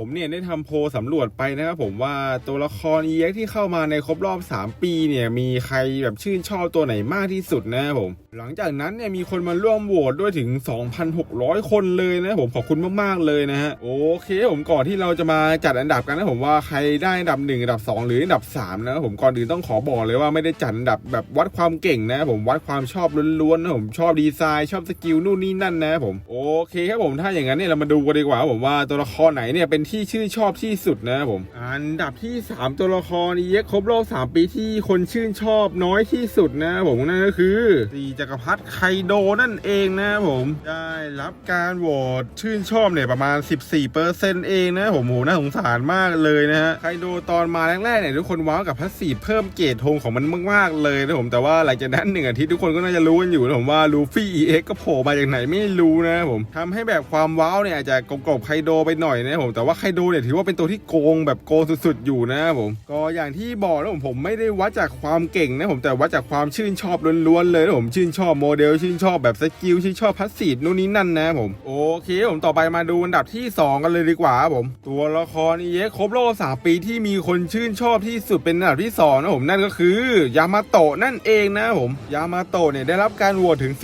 ผมเนี่ยได้ทำโพสำรวจไปนะครับผมว่าตัวละคร EX ที่เข้ามาในครบรอบ 3 ปีเนี่ยมีใครแบบชื่นชอบตัวไหนมากที่สุดนะครับผม หลังจากนั้นเนี่ยมีคนมาร่วมโหวตด้วยถึง 2,600 คนเลยนะผมขอบคุณมากๆเลยนะฮะโอเคผมก่อนที่เราจะมาจัดอันดับกันนะผมว่าใครได้อันดับ 1 อันดับ 2 หรืออันดับ 3 นะผมก่อนอื่นต้องขอบอกเลยว่าไม่ได้จัดอันดับแบบวัดความเก่งนะผมวัดความชอบล้วนๆนะผมชอบดีไซน์ชอบสกิลนู่นนี่นั่นนะผมโอเคครับผมถ้าอย่างนั้นเนี่ยเรามาดูกันดีกว่าผมว่าตัวละครไหนเนี่ยเป็นที่ชื่นชอบที่สุดนะครับผม อันดับที่ 3 ตัวละคร EX ครบรอบ3ปีที่คนชื่นชอบน้อยที่สุดนะครับผมนั่นก็คือสีจักรพรรดิไคโดนั่นเองนะครับผม ได้รับการโหวตชื่นชอบเนี่ยประมาณ 14%เองนะผมโหน่าสงสารมากเลยนะฮะไคโดตอนมาแรกๆเนี่ยทุกคนว้าวกับพัสซีฟเพิ่มเกรดธงของมันมากๆเลยนะผมแต่ว่าหลังจากนั้นหนึ่งอาทิตย์ทุกคนก็น่าจะรู้กันอยู่นะผมว่าลูฟี่ EX ก็โผล่มาจากไหนไม่รู้นะครับผมทำให้แบบความว้าวเนี่ยอาจจะกลบๆไคโดไปหน่อยนะครับผมแต่ว่าไคโดเนี่ยถือว่าเป็นตัวที่โกงแบบโกงสุดๆอยู่นะครับผมก็อย่างที่บอกนะผมผมไม่ได้วัดจากความเก่งนะผมแต่วัดจากความชื่นชอบล้วนๆเลยนะผมชื่นชอบโมเดลชื่นชอบแบบสกิลชื่นชอบพัสซีฟนู่นนี่นั่นนะผมโอเคผมต่อไปมาดูอันดับที่ 2 กันเลยดีกว่าครับผม ตัวละคร EX ครบรอบ3ปีที่มีคนชื่นชอบที่สุดเป็นอันดับที่2นะผมนั่นก็คือยามาโตะนั่นเองนะผมยามาโตะเนี่ยได้รับการโหวตถึง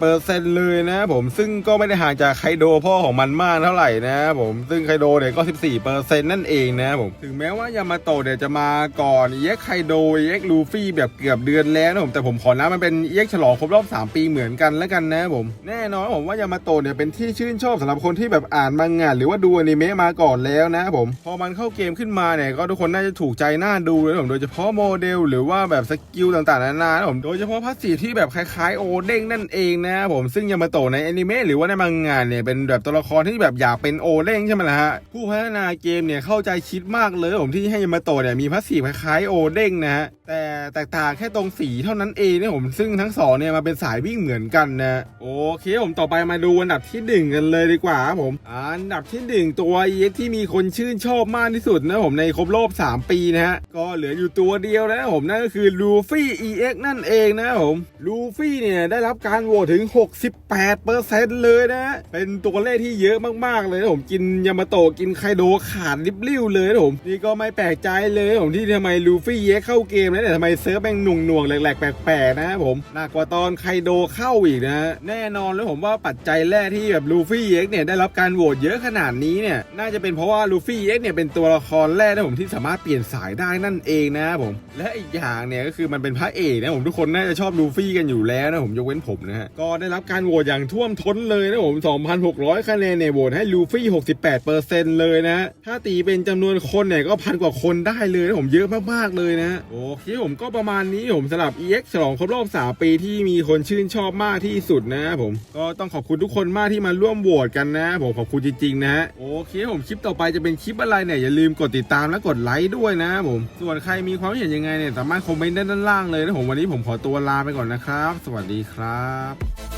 18%เลยนะผมซึ่งก็ไม่ได้ห่างจากไคโดพ่อของมันมากเท่าไหร่นะครับผมซึ่งไคโดเนี่ยก็14%นั่นเองนะครับผม ถึงแม้ว่ายามาโตะเนี่ยจะมาก่อน EX ไคโด EX ลูฟี่แบบเกือบเดือนแล้วนะผม แต่ผมขอนะมันเป็น EX ฉลองครบรอบ 3 ปีเหมือนกันแล้วกันนะผม แน่นอนผมว่ายามาโตะเนี่ยเป็นที่ชื่นชอบสำหรับคนที่แบบอ่านมังงะหรือว่าดูอนิเมะมาก่อนแล้วนะผม พอมันเข้าเกมขึ้นมาเนี่ยก็ทุกคนน่าจะถูกใจน่าดูเลยนะผม โดยเฉพาะโมเดลหรือว่าแบบสกิลต่างๆนานานะผม โดยเฉพาะพัสซีที่แบบคล้ายๆโอเด้งนั่นเองนะผม ซึ่งยามาโตะในอนิเมะหรือว่าในมังงะเนี่ยเป็นแบบตัวละครที่แบบอยากเป็นโอเด้งใช่ไหมล่ะฮะผูู้พัฒนาเกมเนี่ยเข้าใจคิดมากเลยผมที่ให้ยามาโตะเนี่ยมีพัสซีฟคล้ายโอเด้งนะฮะแต่แตกต่างแค่ตรงสีเท่านั้นเองนะผมซึ่งทั้งสองเนี่ยมาเป็นสายวิ่งเหมือนกันนะโอเคผมต่อไปมาดูอันดับที่หนึ่งกันเลยดีกว่าครับผมอันดับที่หนึ่งตัว EX ที่มีคนชื่นชอบมากที่สุดนะผมในครบรอบ 3 ปีนะฮะก็เหลืออยู่ตัวเดียวแล้วนะผมนั่นก็คือลูฟี่ EX นั่นเองนะผมลูฟี่เนี่ยได้รับการโหวตถึง 68%เลยนะเป็นตัวเลขที่เยอะมากๆเลยนะผมกินยามาโตะกินไคโดขาดริบลิ่วเลยนะผมนี่ก็ไม่แปลกใจเลยนะผมที่ทำไมลูฟี่ EX เข้าเกมแล้วเนี่ทำไมเซิร์ฟแม่งหน่วงหน่วงแหลกๆแปลกๆนะครับผมหนักกว่าตอนไคโดเข้าอีกนะแน่นอนแล้วผมว่าปัจจัยแรกที่แบบลูฟี่ EX เนี่ยได้รับการโหวตเยอะขนาดนี้เนี่ยน่าจะเป็นเพราะว่าลูฟี่ EX เนี่ยเป็นตัวละครแรกนะผมที่สามารถเปลี่ยนสายได้นั่นเองนะครับผมและอีกอย่างเนี่ยก็คือมันเป็นพระเอกนะผมทุกคนน่าจะชอบลูฟี่กันอยู่แล้วนะผมยกเว้นผมนะฮะก็ได้รับการโหวตอย่างท่วมท้นเลยนะผม 2,600 คะแนนเนี่ยโหวตให้ลูฟี่ 68%เลยนะ ถ้าตีเป็นจำนวนคนเนี่ยก็พันกว่าคนได้เลยนะผมเยอะมากๆเลยนะโอเคผมก็ประมาณนี้ผมสำหรับ EX ฉลองครบรอบ3ปีที่มีคนชื่นชอบมากที่สุดนะครับผมก็ต้องขอบคุณทุกคนมากที่มาร่วมโหวตกันนะ ผมขอบคุณจริงๆนะฮะโอเคผมคลิปต่อไปจะเป็นคลิปอะไรเนี่ยอย่าลืมกดติดตามและกดไลค์ด้วยนะผมส่วนใครมีความเห็นยังไงเนี่ยสามารถคอมเมนต์ได้ด้านล่างเลยนะผมวันนี้ผมขอตัวลาไปก่อนนะครับ สวัสดีครับ